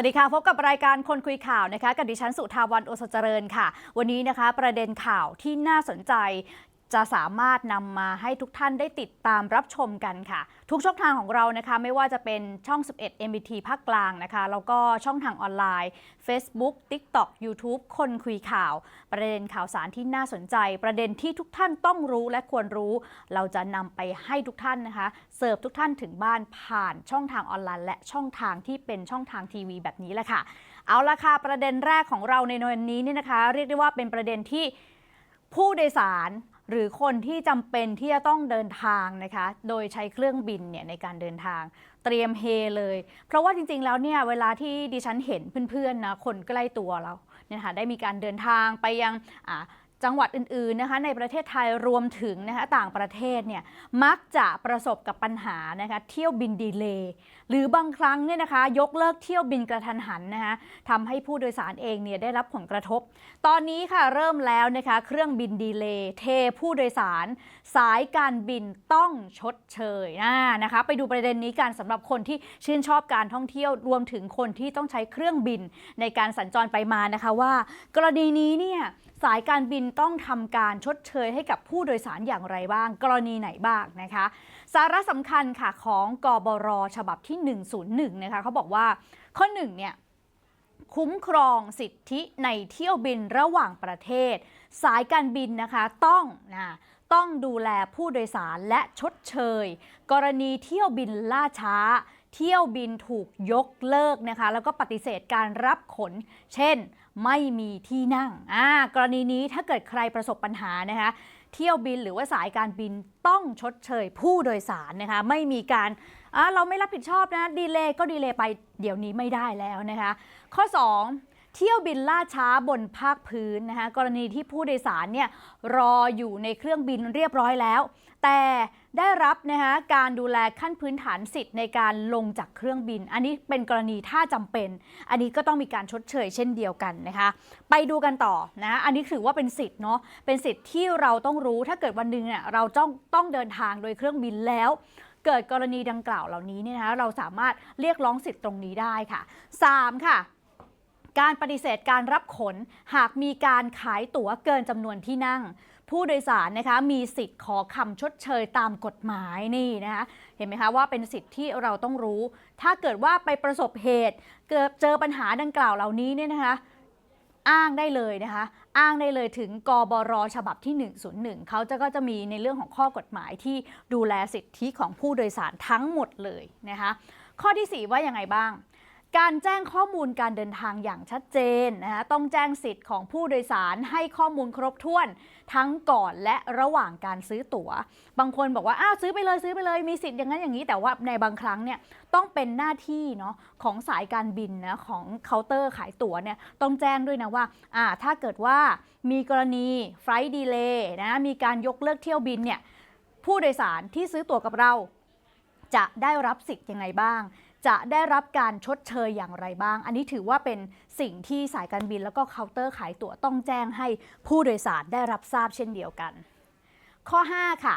วัสดีค่ะ พบกับรายการคนคุยข่าวนะคะกับดิฉันสุธาวันโอสเจริญค่ะ วันนี้นะคะประเด็นข่าวที่น่าสนใจจะสามารถนำมาให้ทุกท่านได้ติดตามรับชมกันค่ะ ทุกช่องทางของเรานะคะ ไม่ว่าจะเป็นช่อง 11 MBT ภาคกลางนะคะ แล้วก็ช่องทางออนไลน์ Facebook TikTok YouTube คนคุยข่าว ประเด็นข่าวสารที่น่าสนใจ ประเด็นที่ทุกท่านต้องรู้และควรรู้ เราจะนำไปให้ทุกท่านนะคะ เสิร์ฟทุกท่านถึงบ้านผ่านช่องทางออนไลน์ และช่องทางที่เป็นช่องทางทีวีแบบนี้แหละค่ะ เอาละค่ะ ประเด็นแรกของเราในวันนี้เนี่ยนะคะ เรียกได้ว่าเป็นประเด็นที่ผู้โดยสาร หรือคนที่จำเป็นที่จะต้องเดินทางนะคะ โดยใช้เครื่องบินเนี่ยในการเดินทาง เตรียมเฮเลย เพราะว่าจริงๆ แล้วเนี่ยเวลาที่ดิฉันเห็นเพื่อนๆนะคนใกล้ตัวเราเนี่ยค่ะได้มีการเดินทางไปยังอ่า จังหวัดอื่นๆนะคะในประเทศไทยรวมถึงนะคะต่างประเทศเนี่ยมักจะประสบกับปัญหานะคะเที่ยวบินดีเลย์หรือบางครั้งเนี่ยนะคะยกเลิกเที่ยวบินกระทันหันนะคะทำให้ผู้โดยสารเองเนี่ยได้รับผลกระทบ ตอนนี้ค่ะเริ่มแล้วนะคะเครื่องบินดีเลย์เทผู้โดยสาร สายการบินต้องชดเชยนะนะคะไปดูประเด็นนี้กันสำหรับคนที่ชื่นชอบการท่องเที่ยวรวมถึงคนที่ต้องใช้เครื่องบินในการสัญจรไปมานะคะว่า กรณีนี้เนี่ยสายการบินต้องทำการชดเชยให้กับผู้โดยสารอย่างไรบ้าง กรณีไหนบ้างนะคะ สาระสำคัญค่ะของกบรฉบับที่ 101 นะคะเขาบอกว่าข้อ1เนี่ยคุ้มครองสิทธิในเที่ยวบินระหว่างประเทศ สายการบินนะคะต้องนะต้องดูแลผู้โดยสารและชดเชย กรณีเที่ยวบินล่าช้า เที่ยวบินถูกยกเลิกนะคะ แล้วก็ปฏิเสธการรับขน เช่น ไม่มีที่นั่งอ่ากรณีนี้ถ้าเกิดใครประสบปัญหานะคะเที่ยวบินหรือว่าสายการบินต้องชดเชยผู้โดยสารนะคะไม่มีการอ่าเราไม่รับผิดชอบนะดีเลย์ก็ดีเลย์ไปเดี๋ยวนี้ไม่ได้แล้วนะคะข้อ 2 เที่ยวบินล่าช้าบนภาคพื้นนะคะกรณีที่ผู้โดยสารเนี่ยรออยู่ในเครื่องบินเรียบร้อยแล้ว แต่ได้รับนะคะการดูแลขั้นพื้นฐานสิทธิ์ในการลงจากเครื่องบิน อันนี้เป็นกรณีถ้าจำเป็น อันนี้ก็ต้องมีการชดเชยเช่นเดียวกันนะคะ ไปดูกันต่อนะอันนี้ถือว่าเป็นสิทธิ์เนาะเป็นสิทธิ์ที่เราต้องรู้ถ้าเกิดวันหนึ่งเนี่ยเราต้องต้องเดินทางโดยเครื่องบินแล้วเกิดกรณีดังกล่าวเหล่านี้เนี่ยนะคะเราสามารถเรียกร้องสิทธิ์ตรงนี้ได้ค่ะ 3 ค่ะ การปฏิเสธการรับขนหากมีการขายตั๋วเกินจำนวนที่นั่ง ผู้โดยสารนะคะมีสิทธิ์ขอคำชดเชยตามกฎหมายนี่นะคะเห็นไหมคะว่าเป็นสิทธิ์ที่เราต้องรู้ ถ้าเกิดว่าไปประสบเหตุ เกิดเจอปัญหาดังกล่าวเหล่านี้เนี่ยนะคะอ้างได้เลยนะคะ อ้างได้เลยถึงกบรฉบับที่ 101 เขาจะก็จะมีในเรื่องของข้อกฎหมายที่ดูแลสิทธิของผู้โดยสารทั้งหมดเลยนะคะข้อที่ 4 ว่าอยังไงบ้าง การแจ้งข้อมูลการเดินทางอย่างชัดเจนนะคะต้องแจ้งสิทธิ์ของผู้โดยสารให้ข้อมูลครบถ้วน ทั้งก่อนและระหว่างการซื้อตั๋ว บางคนบอกว่าอ้าวซื้อไปเลยซื้อไปเลยมีสิทธิ์อย่างนั้นอย่างนี้ แต่ว่าในบางครั้งเนี่ยต้องเป็นหน้าที่เนาะของสายการบินนะของเคาน์เตอร์ขายตั๋วเนี่ยต้องแจ้งด้วยนะว่าอ่าถ้าเกิดว่ามีกรณีไฟล์ดีเลย์นะมีการยกเลิกเที่ยวบินเนี่ยผู้โดยสารที่ซื้อตั๋วกับเรา จะได้รับสิทธิ์ยังไงบ้าง จะได้รับการชดเชยอย่างไรบ้าง อันนี้ถือว่าเป็นสิ่งที่สายการบินแล้วก็เคาน์เตอร์ขายตั๋วต้องแจ้งให้ผู้โดยสารได้รับทราบเช่นเดียวกัน ข้อ 5 ค่ะ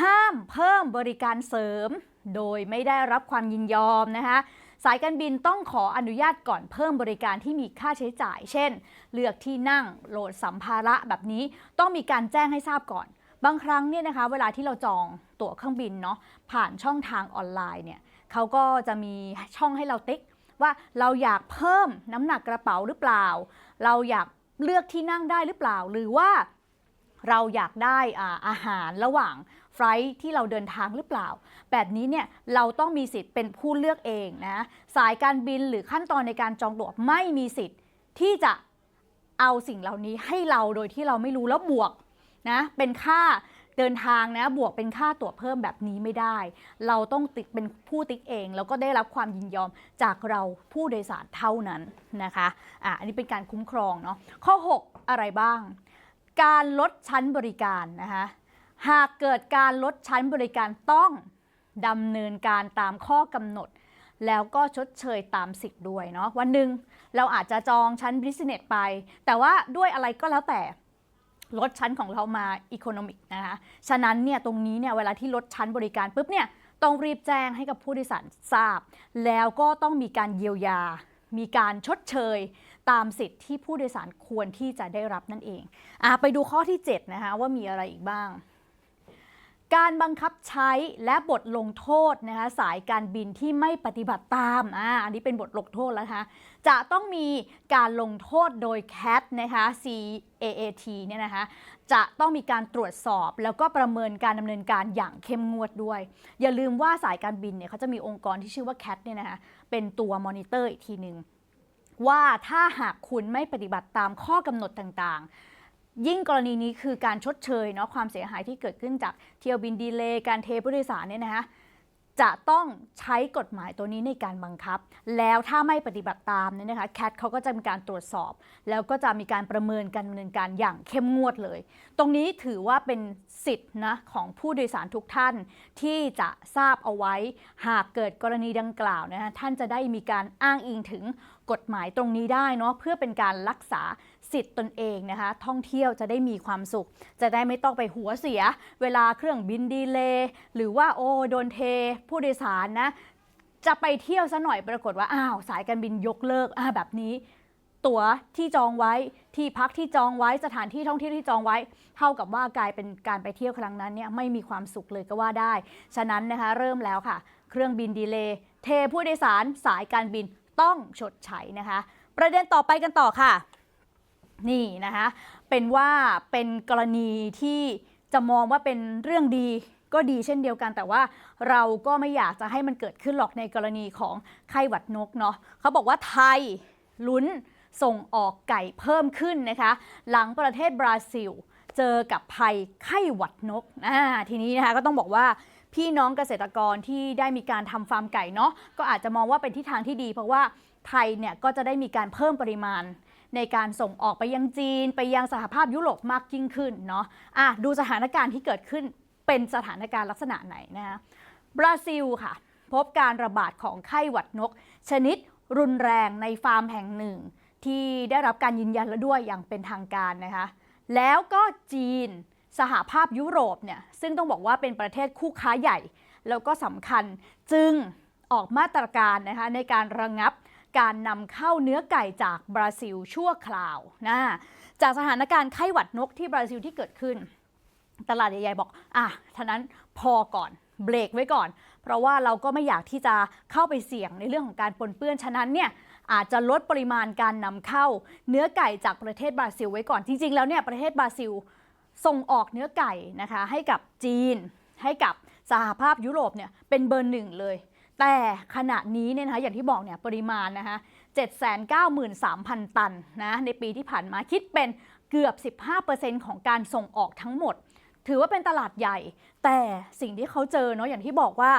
ห้ามเพิ่มบริการเสริม โดยไม่ได้รับความยินยอมนะคะสายการบินต้องขออนุญาตก่อนเพิ่มบริการที่มีค่าใช้จ่าย เช่น เลือกที่นั่งโหลดสัมภาระแบบนี้ต้องมีการแจ้งให้ทราบก่อน บางครั้งเนี่ยนะคะ เวลาที่เราจองตั๋วเครื่องบินเนาะผ่านช่องทางออนไลน์เนี่ย เขาก็จะมีช่องให้เราติ๊ก ว่าเราอยากเพิ่มน้ำหนักกระเป๋าหรือเปล่า เราอยากเลือกที่นั่งได้หรือเปล่า หรือว่าเราอยากได้อาอาหารระหว่างไฟลท์ที่เราเดินทางหรือเปล่า แบบนี้เนี่ยเราต้องมีสิทธิ์เป็นผู้เลือกเองนะสายการบินหรือขั้นตอนในการจองตั๋วไม่มีสิทธิ์ที่จะเอาสิ่งเหล่านี้ให้เราโดยที่เราไม่รู้แล้วบวกนะเป็นค่า เดินทางนะบวกเป็นค่าตั๋วเพิ่มแบบนี้ไม่ได้ เราต้องติ๊กเป็นผู้ติ๊กเอง แล้วก็ได้รับความยินยอมจากเราผู้โดยสารเท่านั้นนะคะอะอันนี้เป็นการคุ้มครองเนาะข้อ 6 อะไรบ้าง การลดชั้นบริการนะคะหากเกิดการลดชั้นบริการต้องดำเนินการตามข้อกำหนด แล้วก็ชดเชยตามสิทธิ์ด้วยเนาะวันหนึ่งเราอาจจะจองชั้น business ไป แต่ว่าด้วยอะไรก็แล้วแต่ ลดชั้นของเรามาอีโคโนมิกนะคะ ฉะนั้นเนี่ยตรงนี้เนี่ยเวลาที่ลดชั้นบริการปุ๊บเนี่ยต้องรีบแจ้งให้กับผู้โดยสารทราบ แล้วก็ต้องมีการเยียวยา มีการชดเชย ตามสิทธิ์ที่ผู้โดยสารควรที่จะได้รับนั่นเองอไปดูข้อที่7นะคะว่ามีอะไรอีกบ้าง การบังคับใช้และบทลงโทษนะคะสายการบินที่ไม่ปฏิบัติตามอ่าอันนี้เป็นบทลงโทษแล้วนะคะจะต้องมีการลงโทษโดย CAT นะคะ CAAT เนี่ยนะคะจะต้องมีการตรวจสอบแล้วก็ประเมินการดำเนินการอย่างเข้มงวดด้วย อย่าลืมว่าสายการบินเนี่ยเขาจะมีองค์กรที่ชื่อว่า CAT เนี่ยนะคะเป็นตัวมอนิเตอร์อีกทีหนึ่งว่าถ้าหากคุณไม่ปฏิบัติตามข้อกำหนดต่างๆ ยิ่งกรณีนี้คือการชดเชยเนาะความเสียหายที่เกิดขึ้นจากเที่ยวบินดีเลย์การเทผู้โดยสารเนี่ยนะคะจะต้องใช้กฎหมายตัวนี้ในการบังคับ แล้วถ้าไม่ปฏิบัติตามเนี่ยนะคะแคทเขาก็จะมีการตรวจสอบ แล้วก็จะมีการประเมินการดำเนินการอย่างเข้มงวดเลย ตรงนี้ถือว่าเป็นสิทธินะของผู้โดยสารทุกท่านที่จะทราบเอาไว้ หากเกิดกรณีดังกล่าวนะคะท่านจะได้มีการอ้างอิงถึง กฎหมายตรงนี้ได้เนาะเพื่อเป็นการรักษาสิทธิ์ตนเองนะคะ ท่องเที่ยวจะได้มีความสุข จะได้ไม่ต้องไปหัวเสีย เวลาเครื่องบินดีเลย์หรือว่าโอ้โดนเท ผู้โดยสารนะ จะไปเที่ยวซะหน่อยปรากฏว่าอ้าวสายการบินยกเลิกอ่าแบบนี้ ตั๋วที่จองไว้ที่พักที่จองไว้สถานที่ท่องเที่ยวที่จองไว้ เท่ากับว่ากลายเป็นการไปเที่ยวครั้งนั้นเนี่ยไม่มีความสุขเลยก็ว่าได้ ฉะนั้นนะคะเริ่มแล้วค่ะ เครื่องบินดีเลย์เทผู้โดยสารสายการบิน ต้องชดใช้นะคะ ประเด็นต่อไปกันต่อค่ะ นี่นะคะ เป็นว่าเป็นกรณีที่จะมองว่าเป็นเรื่องดีก็ดีเช่นเดียวกันแต่ว่าเราก็ไม่อยากจะให้มันเกิดขึ้นหรอกในกรณีของไข้หวัดนกเนาะเขาบอกว่าไทยลุ้นส่งออกไก่เพิ่มขึ้นนะคะ หลังประเทศบราซิล เจอกับภัยไข้หวัดนกทีนี้นะคะก็ต้องบอกว่า พี่น้องเกษตรกรที่ได้มีการทำฟาร์มไก่เนาะก็อาจจะมองว่าเป็นทิศทางที่ดี เพราะว่าไทยเนี่ยก็จะได้มีการเพิ่มปริมาณ ในการส่งออกไปยังจีน ไปยังสหภาพยุโรปมากยิ่งขึ้นเนาะอะดูสถานการณ์ที่เกิดขึ้นเป็นสถานการณ์ลักษณะไหนนะคะบราซิลค่ะ พบการระบาดของไข้หวัดนก ชนิดรุนแรงในฟาร์มแห่งหนึ่ง ที่ได้รับการยืนยันแล้วด้วยอย่างเป็นทางการนะคะ แล้วก็จีน สหภาพยุโรปเนี่ยซึ่งต้องบอกว่าเป็นประเทศคู่ค้าใหญ่ แล้วก็สำคัญจึงออกมาตรการนะคะในการระงับการนำเข้าเนื้อไก่จากบราซิลชั่วคราวนะจากสถานการณ์ไข้หวัดนกที่บราซิลที่เกิดขึ้น ตลาดใหญ่ๆบอกอะท่านั้นพอก่อนเบรกไว้ก่อน เพราะว่าเราก็ไม่อยากที่จะเข้าไปเสี่ยงในเรื่องของการปนเปื้อนฉะนั้นเนี่ยอาจจะลดปริมาณการนำเข้า เนื้อไก่จากประเทศบราซิลไว้ก่อนจริงๆแล้วเนี่ยประเทศบราซิล ส่งออกเนื้อไก่นะคะให้กับจีน ให้กับสหภาพยุโรปเนี่ยเป็นเบอร์หนึ่งเลย แต่ขณะนี้เนี่ยนะคะอย่างที่บอกเนี่ยปริมาณนะคะ793,000 ตันนะในปีที่ผ่านมาคิดเป็นเกือบ 15%ของการส่งออกทั้งหมด ถือว่าเป็นตลาดใหญ่ แต่สิ่งที่เขาเจอเนาะอย่างที่บอกว่า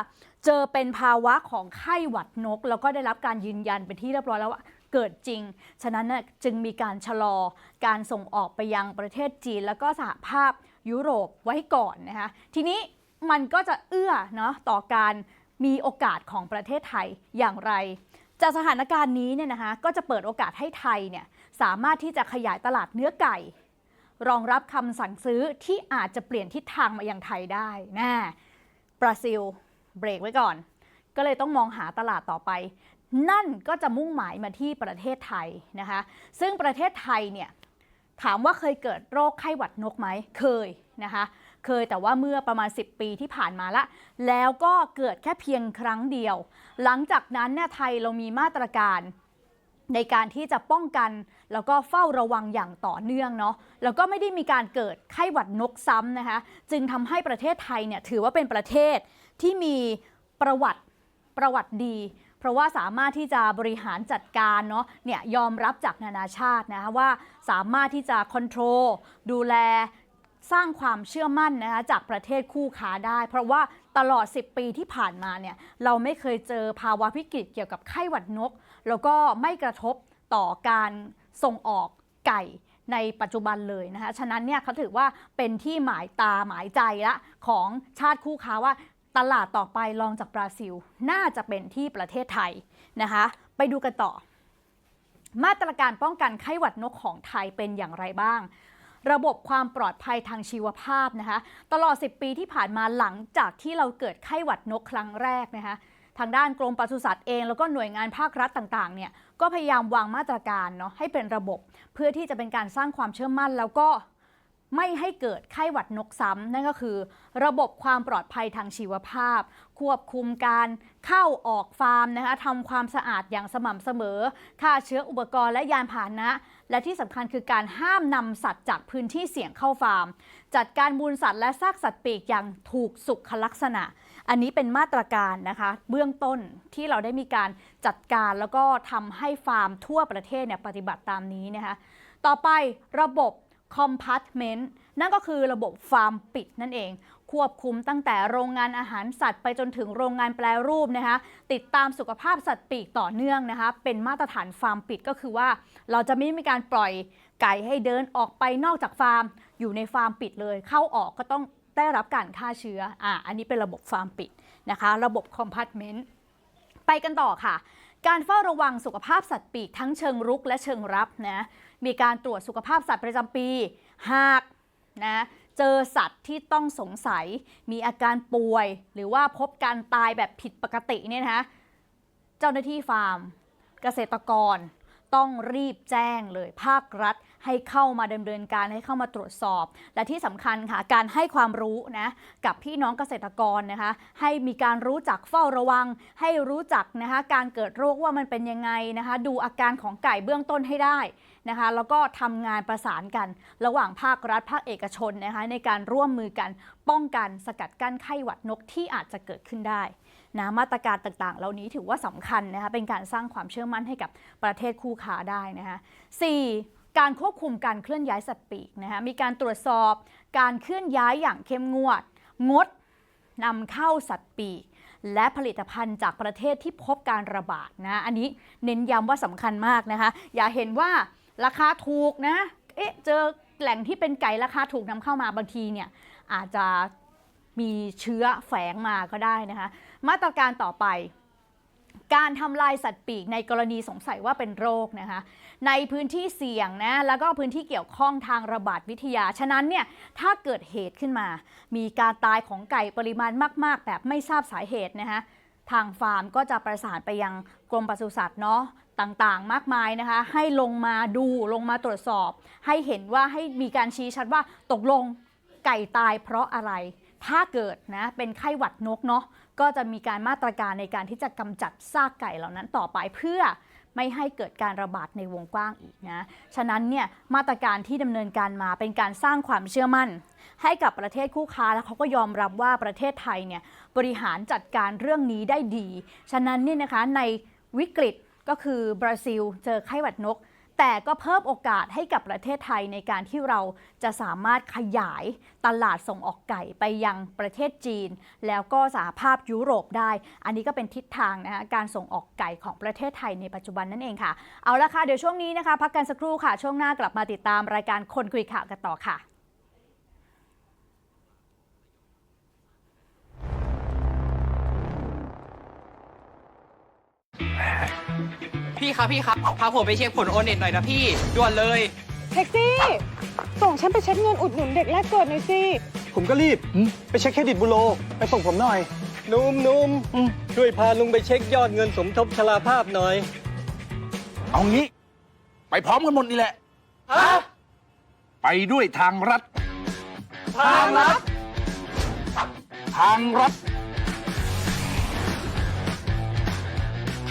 เจอเป็นภาวะของไข้หวัดนก แล้วก็ได้รับการยืนยันเป็นที่เรียบร้อยแล้วว่า เกิดจริง ฉะนั้นนะจึงมีการชะลอการส่งออกไปยังประเทศจีน แล้วก็สหภาพยุโรปไว้ก่อนนะคะทีนี้มันก็จะเอื้อเนาะต่อการมีโอกาสของประเทศไทยอย่างไร จากสถานการณ์นี้เนี่ยนะคะก็จะเปิดโอกาสให้ไทยเนี่ยสามารถที่จะขยายตลาดเนื้อไก่ รองรับคำสั่งซื้อที่อาจจะเปลี่ยนทิศทางมายังไทยได้นะบราซิล เบรกไว้ก่อน ก็เลยต้องมองหาตลาดต่อไป นั่นก็จะมุ่งหมายมาที่ประเทศไทยนะคะ ซึ่งประเทศไทยเนี่ยถามว่าเคยเกิดโรคไข้หวัดนกไหมเคยนะคะ เคยแต่ว่าเมื่อประมาณ 10 ปีที่ผ่านมาละ แล้วก็เกิดแค่เพียงครั้งเดียว หลังจากนั้นเนี่ยไทยเรามีมาตรการในการที่จะป้องกันแล้วก็เฝ้าระวังอย่างต่อเนื่องเนาะแล้วก็ไม่ได้มีการเกิดไข้หวัดนกซ้ำนะคะ จึงทำให้ประเทศไทยเนี่ยถือว่าเป็นประเทศที่มีประวัติประวัติดี ราะว่าสามารถที่จะบริหารจัดการเนาะเนี่ยยอมรับจากนานาชาตินะคะว่าสามารถที่จะคอนโทรลดูแลสร้างความเชื่อมั่นนะคะจากประเทศคู่ค้าได้ เพราะว่าตลอด 10 ปีที่ผ่านมาเนี่ยเราไม่เคยเจอภาวะวิกฤตเกี่ยวกับไข้หวัดนก แล้วก็ไม่กระทบต่อการส่งออกไก่ในปัจจุบันเลยนะคะ ฉะนั้นเนี่ยเขาถือว่าเป็นที่หมายตาหมายใจละของชาติคู่ค้าว่า ตลาดต่อไปรองจากบราซิล น่าจะเป็นที่ประเทศไทยนะคะ ไปดูกันต่อ มาตรการป้องกันไข้หวัดนกของไทยเป็นอย่างไรบ้าง ระบบความปลอดภัยทางชีวภาพนะคะ ตลอด 10 ปีที่ผ่านมาหลังจากที่เราเกิดไข้หวัดนกครั้งแรกนะคะทางด้านกรมปศุสัตว์เองแล้วก็หน่วยงานภาครัฐต่างๆเนี่ยก็พยายามวางมาตรการเนาะให้เป็นระบบ เพื่อที่จะเป็นการสร้างความเชื่อมั่นแล้วก็ ไม่ให้เกิดไข้หวัดนกซ้ำนั่นก็คือ ระบบความปลอดภัยทางชีวภาพ ควบคุมการเข้าออกฟาร์มนะคะทำความสะอาดอย่างสม่ำเสมอฆ่าเชื้ออุปกรณ์และยานพาหนะ และที่สำคัญคือการห้ามนำสัตว์จากพื้นที่เสี่ยงเข้าฟาร์ม จัดการมูลสัตว์และซากสัตว์ปีกอย่างถูกสุขลักษณะ อันนี้เป็นมาตรการนะคะ เบื้องต้นที่เราได้มีการจัดการแล้วก็ทำให้ฟาร์มทั่วประเทศเนี่ยปฏิบัติตามนี้นะคะต่อไประบบ compartment นั่นก็คือระบบฟาร์มปิดนั่นเอง ควบคุมตั้งแต่โรงงานอาหารสัตว์ไปจนถึงโรงงานแปรรูปนะคะ ติดตามสุขภาพสัตว์ปีกต่อเนื่องนะคะ เป็นมาตรฐานฟาร์มปิดก็คือว่า เราจะไม่มีการปล่อยไก่ให้เดินออกไปนอกจากฟาร์ม อยู่ในฟาร์มปิดเลย เข้าออกก็ต้องได้รับการฆ่าเชื้อ อ่า อันนี้เป็นระบบฟาร์มปิดนะคะ ระบบ compartment ไปกันต่อค่ะ การเฝ้าระวังสุขภาพสัตว์ปีกทั้งเชิงรุกและเชิงรับนะ มีการตรวจสุขภาพสัตว์ประจำปี หากนะเจอสัตว์ที่ต้องสงสัย มีอาการป่วย หรือว่าพบการตายแบบผิดปกติเนี่ยนะเจ้าหน้าที่ฟาร์ม เกษตรกรต้องรีบแจ้งเลยภาครัฐให้เข้ามาดำเนินการให้เข้ามาตรวจสอบ และที่สำคัญค่ะการให้ความรู้นะกับพี่น้องเกษตรกรนะคะ ให้มีการรู้จักเฝ้าระวัง ให้รู้จักนะคะการเกิดโรคว่ามันเป็นยังไงนะคะ ดูอาการของไก่เบื้องต้นให้ได้ นะคะแล้วก็ทำงานประสานกัน ระหว่างภาครัฐภาคเอกชนนะคะในการร่วมมือกันป้องกันสกัดกั้นไข้หวัดนกที่อาจจะเกิดขึ้นได้นะมาตรการต่างๆ เหล่านี้ถือว่าสำคัญนะคะเป็นการสร้างความเชื่อมั่นให้กับประเทศคู่ค้าได้นะคะ 4. การควบคุมการเคลื่อนย้ายสัตว์ปีกนะคะมีการตรวจสอบการเคลื่อนย้ายอย่างเข้มงวด งดนำเข้าสัตว์ปีก และผลิตภัณฑ์จากประเทศที่พบการระบาดนะ อันนี้เน้นย้ำว่าสำคัญมากนะคะ อย่าเห็นว่า ราคาถูกนะ เอ๊ะเจอแหล่งที่เป็นไก่ราคาถูกนำเข้ามาบางทีเนี่ยอาจจะมีเชื้อแฝงมาก็ได้นะคะ มาตรการต่อไป การทำลายสัตว์ปีกในกรณีสงสัยว่าเป็นโรคนะคะ ในพื้นที่เสี่ยงนะแล้วก็พื้นที่เกี่ยวข้องทางระบาดวิทยา ฉะนั้นเนี่ยถ้าเกิดเหตุขึ้นมา มีการตายของไก่ปริมาณมาก ๆ แบบไม่ทราบสาเหตุนะคะทางฟาร์มก็จะประสานไปยังกรมปศุสัตว์เนาะ ต่างๆ มากมายนะคะ ให้ลงมาดูลงมาตรวจสอบ ให้เห็นว่าให้มีการชี้ชัดว่าตกลงไก่ตายเพราะอะไร ถ้าเกิดนะเป็นไข้หวัดนกเนาะก็จะมีการมาตรการในการที่จะกำจัดซากไก่เหล่านั้นต่อไปเพื่อไม่ให้เกิดการระบาดในวงกว้างอีกนะ ฉะนั้นเนี่ยมาตรการที่ดำเนินการมาเป็นการสร้างความเชื่อมั่น ให้กับประเทศคู่ค้าแล้วเขาก็ยอมรับว่าประเทศไทยเนี่ยบริหารจัดการเรื่องนี้ได้ดี ฉะนั้นเนี่ยนะคะในวิกฤต ก็คือบราซิลเจอไข้หวัดนก แต่ก็เพิ่มโอกาสให้กับประเทศไทยในการที่เราจะสามารถขยายตลาดส่งออกไก่ไปยังประเทศจีน แล้วก็สหภาพยุโรปได้ อันนี้ก็เป็นทิศทางนะคะการส่งออกไก่ของประเทศไทยในปัจจุบันนั่นเองค่ะ เอาละค่ะเดี๋ยวช่วงนี้นะคะ พักกันสักครู่ค่ะ ช่วงหน้ากลับมาติดตามรายการคนคุยข่าวกันต่อค่ะ พี่ครับพี่ครับพาผมไปเช็คผลโอนเน็ตหน่อยนะพี่ด่วนเลยแท็กซี่ ส่งฉันไปเช็คเงินอุดหนุนเด็กแรกเกิดหน่อยสิ ผมก็รีบ ไปเช็คเครดิตบูโรไปส่งผมหน่อย นุ่มนุ่มช่วยพาลุงไปเช็คยอดเงินสมทบชราภาพหน่อย เอางี้ ไปพร้อมกันหมดนี่แหละ ไปด้วยทางรัฐ ทางรัฐ ทางรัฐ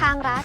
ทางรัฐ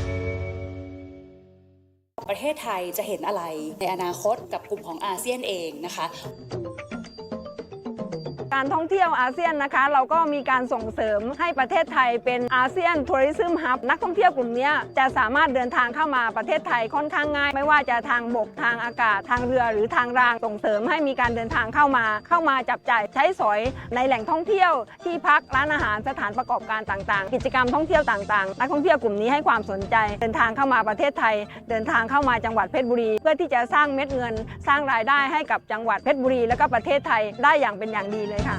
ประเทศไทยจะเห็นอะไรในอนาคตกับกลุ่มของอาเซียนเองนะคะ การท่องเที่ยวอาเซียนนะคะ เราก็มีการส่งเสริมให้ประเทศไทยเป็นอาเซียนทัวริซึมฮับนักท่องเที่ยวกลุ่มนี้จะสามารถเดินทางเข้ามาประเทศไทยค่อนข้างง่าย ไม่ว่าจะทางบกทางอากาศทางเรือหรือทางรางส่งเสริมให้มีการเดินทางเข้ามา เข้ามาจับจ่ายใช้สอยในแหล่งท่องเที่ยวที่พักร้านอาหารสถานประกอบการต่างๆ กิจกรรมท่องเที่ยวต่างๆ นักท่องเที่ยวกลุ่มนี้ให้ความสนใจ เดินทางเข้ามาประเทศไทย เดินทางเข้ามาจังหวัดเพชรบุรี เพื่อที่จะสร้างเม็ดเงิน สร้างรายได้ให้กับจังหวัดเพชรบุรี และก็ประเทศไทยได้อย่างเป็นอย่างดีเลยค่ะ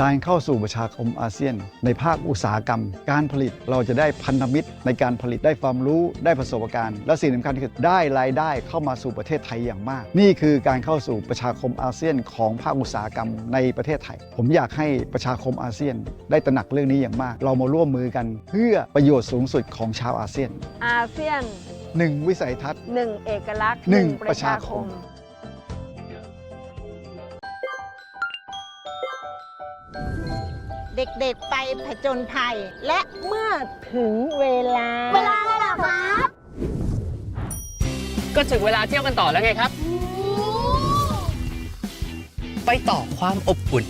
การเข้าสู่ประชาคมอาเซียน ในภาคอุตสาหกรรม การผลิตเราจะได้พันธมิตร ในการผลิตได้ความรู้ได้ประสบการณ์ และสิ่งสำคัญคือได้รายได้เข้ามาสู่ประเทศไทยอย่างมาก นี่คือการเข้าสู่ประชาคมอาเซียน ของภาคอุตสาหกรรมในประเทศไทย ผมอยากให้ประชาคมอาเซียน ได้ตระหนักเรื่องนี้อย่างมาก เรามาร่วมมือกัน เพื่อประโยชน์สูงสุดของชาวอาเซียนอาเซียน 1 วิสัยทัศน์ 1 เอกลักษณ์หนึ่ง1 ประชาคม เด็กๆไปผจญภัย และเมื่อถึงเวลา เวลาอะไรล่ะครับก็ถึงเวลาเที่ยวกันต่อแล้วไงครับ ไปต่อความอบอุ่น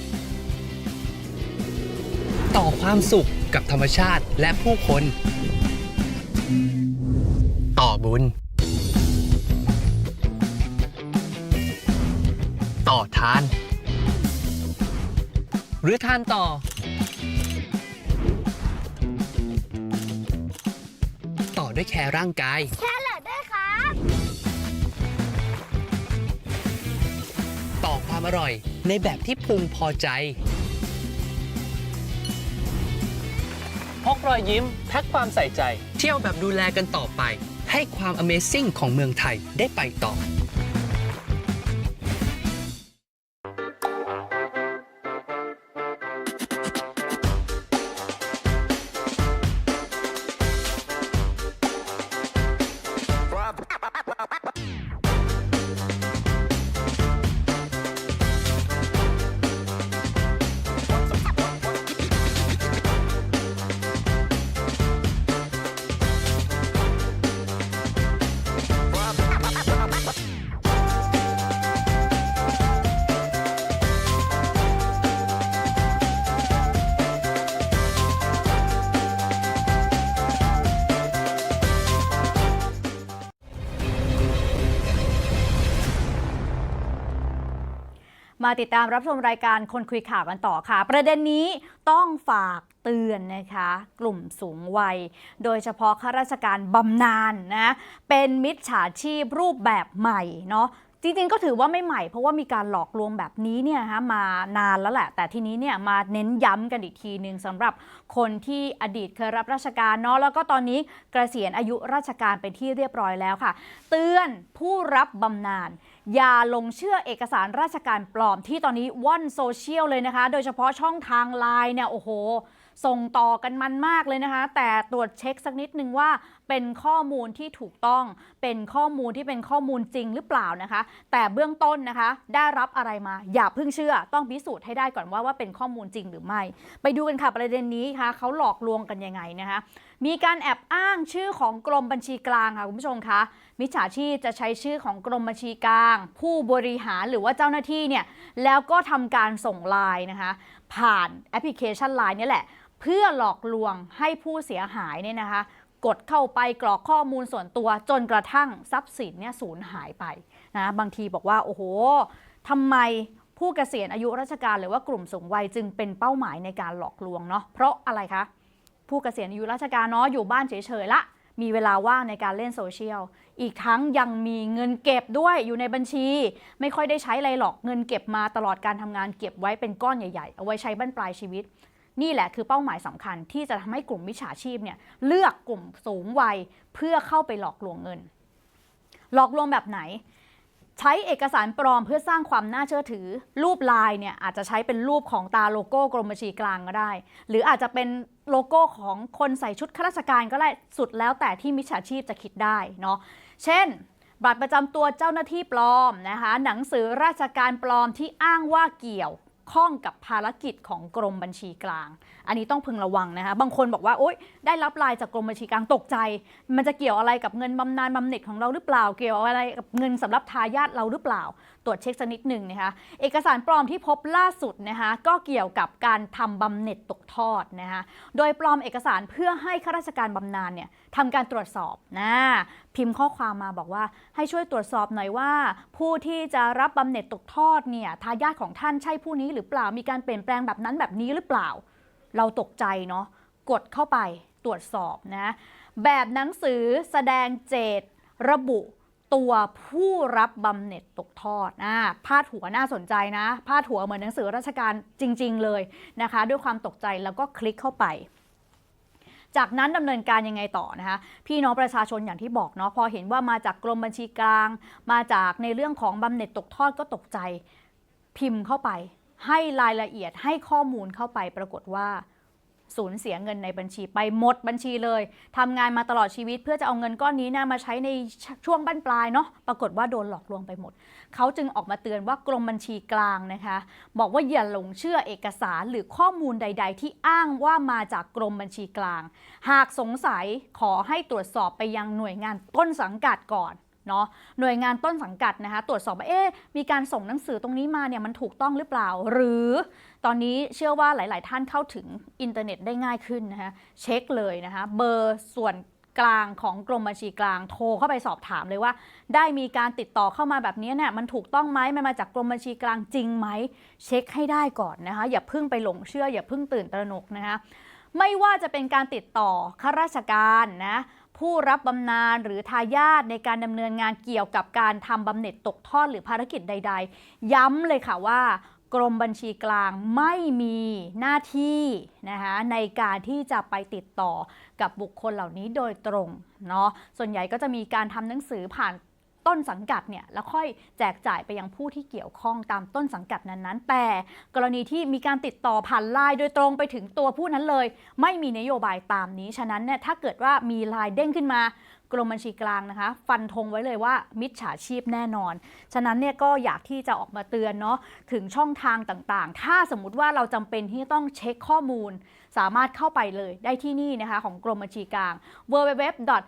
ต่อความสุขกับธรรมชาติและผู้คน ต่อบุญ ต่อทาน หรือทานต่อ ต่อด้วยแคร์ร่างกาย แค่เหลือด้วยครับ ต่อความอร่อยในแบบที่พึงพอใจ พกรอยยิ้มแพ็คความใส่ใจ เที่ยวแบบดูแลกันต่อไป ให้ความ Amazing ของเมืองไทยได้ไปต่อ มาติดตามรับชมรายการคนคุยข่าวกันต่อค่ะ ประเด็นนี้ต้องฝากเตือนนะคะ กลุ่มสูงวัย โดยเฉพาะข้าราชการบำนาญนะเป็นมิจฉาชีพรูปแบบใหม่เนาะ จริงๆ ก็ถือว่าไม่ใหม่เพราะว่ามีการหลอกลวงแบบนี้เนี่ยนะคะมานานแล้วแหละ แต่ทีนี้เนี่ยมาเน้นย้ำกันอีกทีหนึ่งสำหรับคนที่อดีตเคยรับราชการเนาะแล้วก็ตอนนี้เกษียณอายุราชการเป็นที่เรียบร้อยแล้วค่ะ เตือนผู้รับบำนาญอย่าลงเชื่อเอกสารราชการปลอมที่ตอนนี้ว่อนโซเชียลเลยนะคะ โดยเฉพาะช่องทางไลน์เนี่ยโอ้โหส่งต่อกันมันมากเลยนะคะ แต่ตรวจเช็คสักนิดนึงว่า เป็นข้อมูลที่ถูกต้อง เป็นข้อมูลที่เป็นข้อมูลจริงหรือเปล่านะคะ แต่เบื้องต้นนะคะ ได้รับอะไรมาอย่าเพิ่งเชื่อ ต้องพิสูจน์ให้ได้ก่อนว่าว่าเป็นข้อมูลจริงหรือไม่ ไปดูกันค่ะประเด็นนี้ค่ะเขาหลอกลวงกันยังไงนะคะ มีการแอบอ้างชื่อของกรมบัญชีกลางค่ะคุณผู้ชมคะมิจฉาชีพจะใช้ชื่อของกรมบัญชีกลาง ผู้บริหารหรือว่าเจ้าหน้าที่เนี่ยแล้วก็ทำการส่งไลน์นะคะผ่านแอปพลิเคชันไลน์นี่แหละ เพื่อหลอกลวงให้ผู้เสียหายเนี่ยนะคะ กดเข้าไปกรอกข้อมูลส่วนตัวจนกระทั่งทรัพย์สินเนี่ยสูญหายไปนะบางทีบอกว่า โอ้โหทำไมผู้เกษียณอายุราชการหรือว่ากลุ่มสูงวัยจึงเป็นเป้าหมายในการหลอกลวงเนาะเพราะอะไรคะ ผู้เกษียณอายุราชการเนาะอยู่บ้านเฉยๆละ มีเวลาว่างในการเล่นโซเชียล อีกทั้งยังมีเงินเก็บด้วยอยู่ในบัญชี ไม่ค่อยได้ใช้อะไรหรอกเงินเก็บมาตลอดการทำงานเก็บไว้เป็นก้อนใหญ่ๆ เอาไว้ใช้บั้นปลายชีวิต นี่แหละคือเป้าหมายสำคัญที่จะทำให้กลุ่มมิจฉาชีพเนี่ยเลือกกลุ่มสูงวัยเพื่อเข้าไปหลอกลวงเงิน หลอกลวงแบบไหน ใช้เอกสารปลอมเพื่อสร้างความน่าเชื่อถือ รูปลายเนี่ยอาจจะใช้เป็นรูปของตาโลโก้กรมบัญชีกลางก็ได้ หรืออาจจะเป็นโลโก้ของคนใส่ชุดข้าราชการก็ได้สุดแล้วแต่ที่มิจฉาชีพจะคิดได้เนาะเช่นบัตรประจำตัวเจ้าหน้าที่ปลอมนะคะ หนังสือราชการปลอมที่อ้างว่าเกี่ยว ข้องกับภารกิจของกรมบัญชีกลาง อันนี้ต้องพึงระวังนะคะ บางคนบอกว่าโอ๊ยได้รับลน์จากกรมบัญชีกลางตกใจ มันจะเกี่ยวอะไรกับเงินบำนาญบำเหน็จของเราหรือเปล่า เกี่ยวอะไรกับเงินสำหรับทายาทเราหรือเปล่า ตรวจเช็คสักนิดหนึ่งนะคะเอกสารปลอมที่พบล่าสุดนะคะก็เกี่ยวกับการทำบำเหน็จตกทอดนะคะโดยปลอมเอกสารเพื่อให้ข้าราชการบำนาญเนี่ยทำการตรวจสอบนะพิมพ์ข้อความมาบอกว่าให้ช่วยตรวจสอบหน่อยว่า ผู้ที่จะรับบำเหน็จตกทอดเนี่ยทายาทของท่านใช่ผู้นี้หรือเปล่ามีการเปลี่ยนแปลงแบบนั้นแบบนี้หรือเปล่า เราตกใจเนาะกดเข้าไปตรวจสอบนะ แบบหนังสือแสดงเจตระบุตัวผู้รับบำเหน็จตกทอดอ่าพาดหัวน่าสนใจนะ พาดหัวเหมือนหนังสือราชการจริง ๆ เลยนะคะ ด้วยความตกใจแล้วก็คลิกเข้าไป จากนั้นดำเนินการยังไงต่อนะคะ พี่น้องประชาชนอย่างที่บอกเนาะพอเห็นว่ามาจากกรมบัญชีกลาง มาจากในเรื่องของบำเหน็จตกทอดก็ตกใจ พิมพ์เข้าไป ให้รายละเอียดให้ข้อมูลเข้าไปปรากฏว่าสูญเสียเงินในบัญชีไปหมดบัญชีเลยทำงานมาตลอดชีวิตเพื่อจะเอาเงินก้อนนี้นะมาใช้ในช่วงบั้นปลายเนาะปรากฏว่าโดนหลอกลวงไปหมด เขาจึงออกมาเตือนว่ากรมบัญชีกลางนะคะ บอกว่าอย่าหลงเชื่อเอกสารหรือข้อมูลใด ๆ ที่อ้างว่ามาจากกรมบัญชีกลาง หากสงสัยขอให้ตรวจสอบไปยังหน่วยงานต้นสังกัดก่อน เนาะหน่วยงานต้นสังกัดนะคะตรวจสอบว่าเอ๊ะมีการส่งหนังสือตรงนี้มาเนี่ยมันถูกต้องหรือเปล่า หรือตอนนี้เชื่อว่าหลาย ๆ ท่านเข้าถึงอินเทอร์เน็ตได้ง่ายขึ้นนะคะเช็คเลยนะคะเบอร์ส่วนกลางของกรมบัญชีกลางโทรเข้าไปสอบถามเลยว่า ได้มีการติดต่อเข้ามาแบบนี้เนี่ยมันถูกต้องไหมมันมาจากกรมบัญชีกลางจริงไหม เช็คให้ได้ก่อนนะคะ อย่าเพิ่งไปหลงเชื่อ อย่าเพิ่งตื่นตระหนกนะคะไม่ว่าจะเป็นการติดต่อข้าราชการนะ ผู้รับบำนาญหรือทายาทในการดำเนินงานเกี่ยวกับการทำบำเหน็จตกทอดหรือภารกิจใด ๆ ย้ำเลยค่ะว่ากรมบัญชีกลางไม่มีหน้าที่นะคะในการที่จะไปติดต่อกับบุคคลเหล่านี้โดยตรงเนาะส่วนใหญ่ก็จะมีการทำหนังสือผ่าน ต้นสังกัดเนี่ยแล้วค่อยแจกจ่ายไปยังผู้ที่เกี่ยวข้องตามต้นสังกัดนั้นๆ แต่กรณีที่มีการติดต่อผ่านไลน์โดยตรงไปถึงตัวผู้นั้นเลย ไม่มีนโยบายตามนี้ ฉะนั้นเนี่ยถ้าเกิดว่ามีไลน์เด้งขึ้นมากรมบัญชีกลางนะคะ ฟันธงไว้เลยว่ามิจฉาชีพแน่นอน ฉะนั้นเนี่ยก็อยากที่จะออกมาเตือนเนาะถึงช่องทางต่างๆ ถ้าสมมุติว่าเราจำเป็นที่ต้องเช็คข้อมูล สามารถเข้าไปเลยได้ที่นี่นะคะ ของกรมบัญชีกลาง www.cgd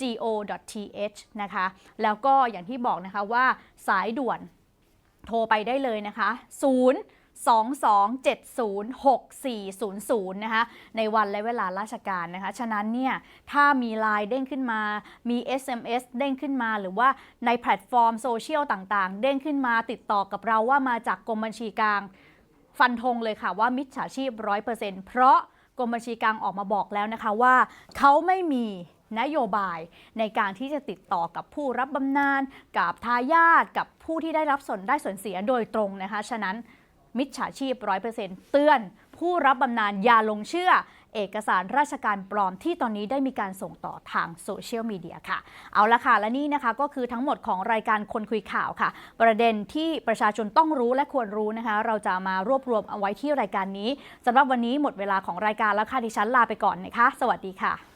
go.th นะคะ แล้วก็อย่างที่บอกนะคะว่าสายด่วนโทรไปได้เลยนะคะ 0 22706400 นะคะ ในวันและเวลาราชการนะคะ ฉะนั้นเนี่ย ถ้ามีไลน์เด้งขึ้นมา มี SMS เด้งขึ้นมา หรือว่าในแพลตฟอร์มโซเชียลต่างๆ เด้งขึ้นมาติดต่อกับเราว่ามาจากกรมบัญชีกลาง ฟันธงเลยค่ะว่ามิจฉาชีพ 100%เพราะกรมบัญชีกลางออกมาบอกแล้วนะคะว่าเขาไม่มี นโยบายในการที่จะติดต่อกับผู้รับบำนาญกับทายาทกับผู้ที่ได้รับส่วนได้ส่วนเสียโดยตรงนะคะ ฉะนั้นมิจฉาชีพ 100%เตือน ผู้รับบำนาญอย่าลงเชื่อ เอกสารราชการปลอมที่ตอนนี้ได้มีการส่งต่อทางโซเชียลมีเดียค่ะ เอาละค่ะ และนี่นะคะก็คือทั้งหมดของรายการคนคุยข่าวค่ะ ประเด็นที่ประชาชนต้องรู้และควรรู้นะคะ เราจะมารวบรวมเอาไว้ที่รายการนี้สำหรับวันนี้หมดเวลาของรายการแล้วค่ะดิฉันลาไปก่อนนะคะ สวัสดีค่ะ